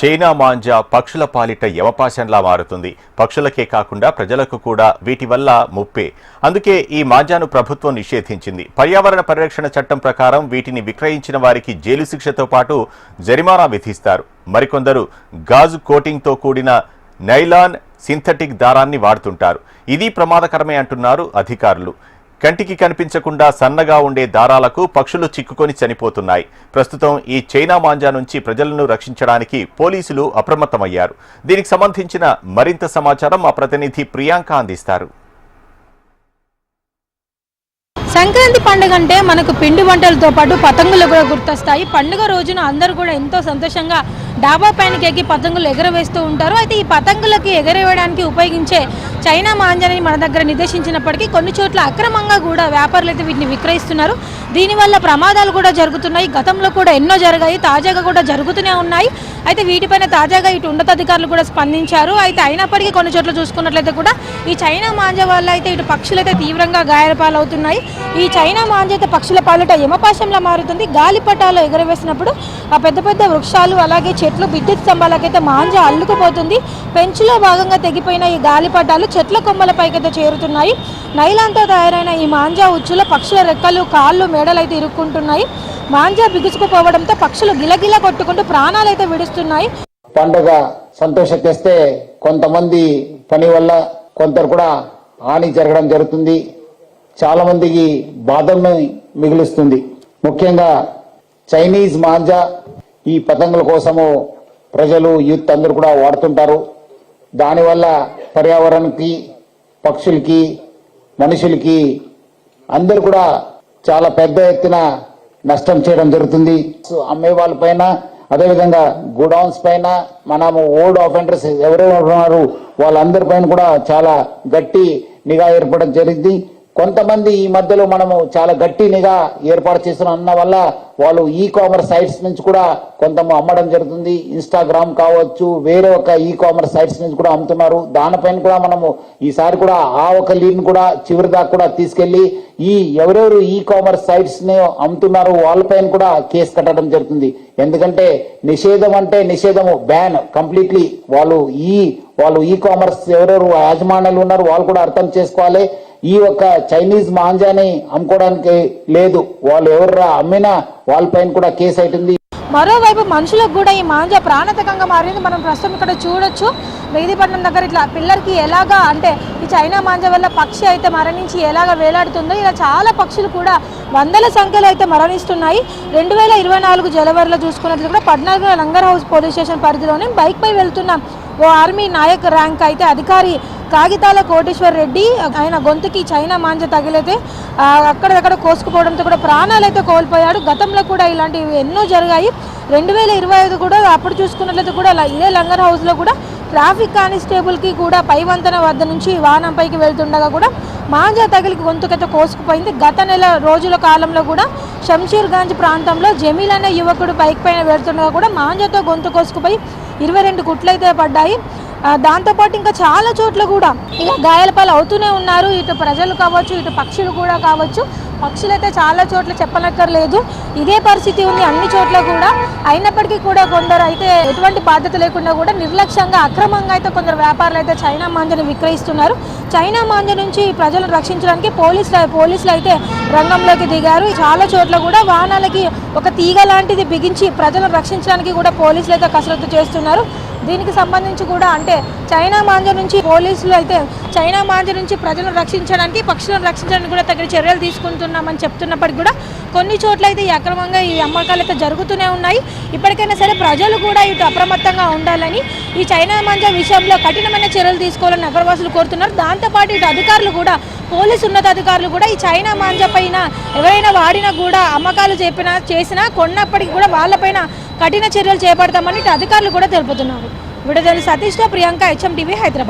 China manja పక్షుల పాలిట యవపాశంలా మారుతుంది. పక్షులకే కాకుండా ప్రజలకు కూడా వీటి వల్ల ముప్పే. అందుకే ఈ మాంజాను ప్రభుత్వం నిషేధించింది. పర్యావరణ పరిరక్షణ చట్టం ప్రకారం వీటిని విక్రయించిన వారికి జైలు శిక్షతో పాటు జరిమానా విధిస్తారు. మరికొందరు గాజు కోటింగ్తో కూడిన నైలాన్ సింథటిక్ దారాన్ని వాడుతుంటారు. ఇది ప్రమాదకరమే అంటున్నారు అధికారులు. కంటికి కనిపించకుండా సన్నగా ఉండే దారాలకు పక్షులు చిక్కుకొని చనిపోతున్నాయి. ప్రస్తుతం ఈ చైనా మాంజా నుంచి ప్రజలను రక్షించడానికి పోలీసులు అప్రమత్తమయ్యారు. దీనికి సంబంధించిన మరింత సమాచారం మా ప్రతినిధి ప్రియాంక అందిస్తారు. సంక్రాంతి పండుగ అంటే మనకు పిండి వంటలతో పాటు పతంగులు కూడా గుర్తొస్తాయి. పండుగ రోజున అందరూ కూడా ఎంతో సంతోషంగా డాబా పైనకి ఎక్కి పతంగులు ఎగరవేస్తూ ఉంటారు. అయితే ఈ పతంగులకి ఎగరవేయడానికి ఉపయోగించే చైనా మాంజాని మన దగ్గర నిర్దేశించినప్పటికీ కొన్ని చోట్ల అక్రమంగా కూడా వ్యాపారులు అయితే వీటిని విక్రయిస్తున్నారు. దీనివల్ల ప్రమాదాలు కూడా జరుగుతున్నాయి. గతంలో కూడా ఎన్నో జరిగాయి. తాజాగా కూడా జరుగుతూనే ఉన్నాయి. అయితే వీటిపైన తాజాగా ఇటు ఉన్నతాధికారులు కూడా స్పందించారు. అయితే అయినప్పటికీ కొన్ని చోట్ల చూసుకున్నట్లయితే కూడా ఈ చైనా మాంజా వల్ల అయితే ఇటు పక్షులైతే తీవ్రంగా గాయాల పాలవుతున్నాయి ఈ చైనా మాంజ అయితే పక్షుల పాలిట యమపాశంలా మారుతుంది. గాలిపటాలు ఎగరవేసినప్పుడు ఆ పెద్ద పెద్ద వృక్షాలు అలాగే చెట్లు విద్యుత్ స్తంభాలకైతే మాంజ అల్లుకుపోతుంది. పెంచులో భాగంగా తెగిపోయిన ఈ గాలిపటాలు చెట్ల కొమ్మల పైకైతే చేరుతున్నాయి. నైలాంతో తయారైన ఈ మాంజా ఉచ్చులో పక్షుల రెక్కలు కాళ్ళు మేడలు అయితే ఇరుక్కుంటున్నాయి. మాంజా బిగుసుకుపోవడంతో పక్షులు గిలగిల కొట్టుకుంటూ ప్రాణాలైతే విడుస్తున్నాయి. పండుగ సంతోష తెస్తే కొంతమంది పని వల్ల కొందరు కూడా హాని జరగడం జరుగుతుంది. చాలా మందికి బాధల్ని మిగులుస్తుంది. ముఖ్యంగా చైనీస్ మాంజా ఈ పతంగుల కోసము ప్రజలు యూత్ అందరూ కూడా వాడుతుంటారు. దానివల్ల పర్యావరణకి పక్షులకి మనుషులకి అందరు కూడా చాలా పెద్ద ఎత్తున నష్టం చేయడం జరుగుతుంది. సో అమ్మే వాళ్ళ పైన అదేవిధంగా గోడౌన్స్ పైన మనము ఓల్డ్ ఆఫెండర్స్ ఎవరెవరు ఉన్నారు వాళ్ళందరి పైన కూడా చాలా గట్టి నిఘా ఏర్పడడం జరిగింది. కొంతమంది ఈ మధ్యలో మనము చాలా గట్టి నిఘా ఏర్పాటు చేసిన అన్న వల్ల వాళ్ళు ఈ కామర్స్ సైట్స్ నుంచి కూడా కొంత అమ్మడం జరుగుతుంది. ఇన్స్టాగ్రామ్ కావచ్చు వేరే ఒక ఈ కామర్స్ సైట్స్ నుంచి కూడా అమ్ముతున్నారు. దానిపైన కూడా మనము ఈసారి కూడా ఆ ఒక లీడ్ని కూడా చివరి దాకా కూడా తీసుకెళ్ళి ఈ ఎవరెవరు ఈ కామర్స్ సైట్స్ని అమ్ముతున్నారు వాళ్ళపైన కూడా కేసు కట్టడం జరుగుతుంది. ఎందుకంటే నిషేధం అంటే నిషేధము బ్యాన్ కంప్లీట్లీ వాళ్ళు ఈ వాళ్ళు ఈ కామర్స్ ఎవరెవరు యాజమాన్యాలు ఉన్నారు వాళ్ళు కూడా అర్థం చేసుకోవాలి. ఈ యొక్క చైనీస్ మాంజాని అమ్ముకోవడానికి లేదు. వాళ్ళు ఎవర్రా అమ్మినా వాళ్ళపైన కూడా కేసు అవుతుంది మరోవైపు మనుషులకు కూడా ఈ మాంజా ప్రాణాంతకంగా మారింది. మనం ప్రస్తుతం ఇక్కడ చూడొచ్చు. మెహదీపట్నం దగ్గర ఇట్లా పిల్లర్కి ఎలాగా అంటే ఈ చైనా మాంజా వల్ల పక్షి అయితే మరణించి ఎలాగ వేలాడుతుందో ఇలా చాలా పక్షులు కూడా వందల సంఖ్యలో అయితే మరణిస్తున్నాయి. రెండు వేల ఇరవై నాలుగు జనవరిలో చూసుకున్నట్లు కూడా పద్నాలుగు లంగర్ హౌస్ పోలీస్ స్టేషన్ పరిధిలోనే బైక్ పై వెళ్తున్న ఓ ఆర్మీ నాయక్ ర్యాంక్ అయితే అధికారి కాగితాల కోటేశ్వర్ రెడ్డి ఆయన గొంతుకి చైనా మాంజ తగిలితే అక్కడక్కడ కోసుకుపోవడంతో కూడా ప్రాణాలు అయితే కోల్పోయాడు. గతంలో కూడా ఇలాంటివి ఎన్నో జరిగాయి. రెండు వేల ఇరవై ఐదు కూడా అప్పుడు చూసుకున్నట్లయితే కూడా ఇదే లంగర్ హౌస్లో కూడా ట్రాఫిక్ కానిస్టేబుల్కి కూడా పైవంతన వద్ద నుంచి వాహనంపైకి వెళ్తుండగా కూడా మాంజా తగిలికి గొంతుకైతే కోసుకుపోయింది. గత నెల రోజుల కాలంలో కూడా షంషీర్గంజ్ ప్రాంతంలో జమీల్ అనే యువకుడు బైక్ పైన వెళ్తుండగా కూడా మాంజాతో గొంతు కోసుకుపోయి ఇరవై రెండు కుట్లయితే పడ్డాయి. దాంతోపాటు ఇంకా చాలా చోట్ల కూడా ఇలా గాయాల పాలు అవుతూనే ఉన్నారు. ఇటు ప్రజలు కావచ్చు ఇటు పక్షులు కూడా కావచ్చు. పక్షులు అయితే చాలా చోట్ల చెప్పనక్కర్లేదు. ఇదే పరిస్థితి ఉంది అన్ని చోట్ల కూడా. అయినప్పటికీ కూడా కొందరు అయితే ఎటువంటి బాధ్యత లేకుండా కూడా నిర్లక్ష్యంగా అక్రమంగా అయితే కొందరు వ్యాపారులు అయితే చైనా మాంజని విక్రయిస్తున్నారు. చైనా మాంజ నుంచి ప్రజలను రక్షించడానికి పోలీసులు పోలీసులు అయితే రంగంలోకి దిగారు. చాలా చోట్ల కూడా వాహనాలకి ఒక తీగ లాంటిది బిగించి ప్రజలను రక్షించడానికి కూడా పోలీసులు అయితే కసరత్తు చేస్తున్నారు. దీనికి సంబంధించి కూడా అంటే చైనా మాంజ నుంచి పోలీసులు అయితే చైనా మాంజ నుంచి ప్రజలను రక్షించడానికి పక్షులను రక్షించడానికి కూడా తగిన చర్యలు తీసుకుంటున్నామని చెప్తున్నప్పటికీ కూడా కొన్ని చోట్ల అయితే ఈ అక్రమంగా ఈ అమ్మకాలు అయితే జరుగుతూనే ఉన్నాయి. ఇప్పటికైనా సరే ప్రజలు కూడా ఇటు అప్రమత్తంగా ఉండాలని ఈ చైనా మాంజ విషయంలో కఠినమైన చర్యలు తీసుకోవాలని నగరవాసులు కోరుతున్నారు. దాంతోపాటు ఇటు అధికారులు కూడా పోలీసు ఉన్నతాధికారులు కూడా ఈ చైనా మాంజ పైన ఎవరైనా వాడినా కూడా అమ్మకాలు చెప్పినా చేసినా కొన్నప్పటికీ కూడా వాళ్ళపైన కఠిన చర్యలు చేపడతామని అధికారులు కూడా తెలుపుతున్నారు. విడుదల సతీష్తో ప్రియాంక హెచ్ఎం టీవీ హైదరాబాద్.